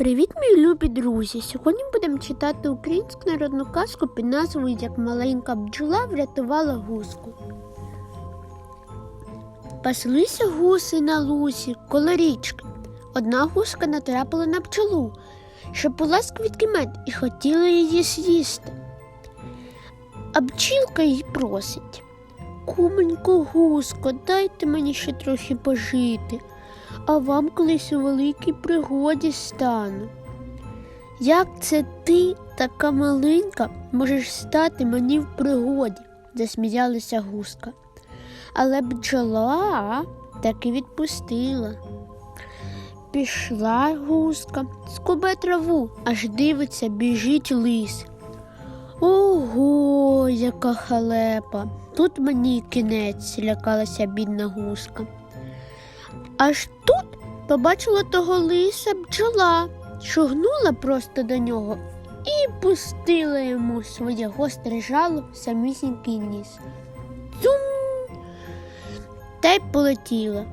Привіт, мої любі друзі! Сьогодні будемо читати українську народну казку під назвою Як маленька бджола врятувала гуску. Паслися гуси на лусі коло річки. Одна гуска натрапила на бджолу, що була з квітки мед і хотіла її з'їсти. А бджілка їй просить. Куменько гуско, дайте мені ще трохи пожити а вам колись у великій пригоді стану. Як це ти, така маленька, можеш стати мені в пригоді? засміялася гуска. Але бджола таки відпустила. Пішла гуска, скубе траву, аж дивиться, біжить лис. Ого, яка халепа! Тут мені кінець, лякалася бідна гуска. Аж тут побачила того лиса бджола, шугнула просто до нього і пустила йому своє гостре жало в самісінький ніс. Цум! Та й полетіла.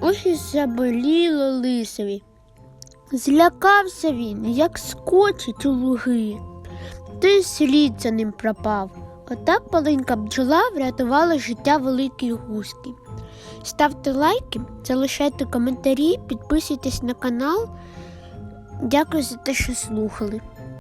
Ось і заболіло лисові. Злякався він, як скочить у луги, й слід за ним пропав. Отак маленька бджола врятувала життя великій гуски. Ставте лайки, залишайте коментарі, підписуйтесь на канал. Дякую за те, що слухали.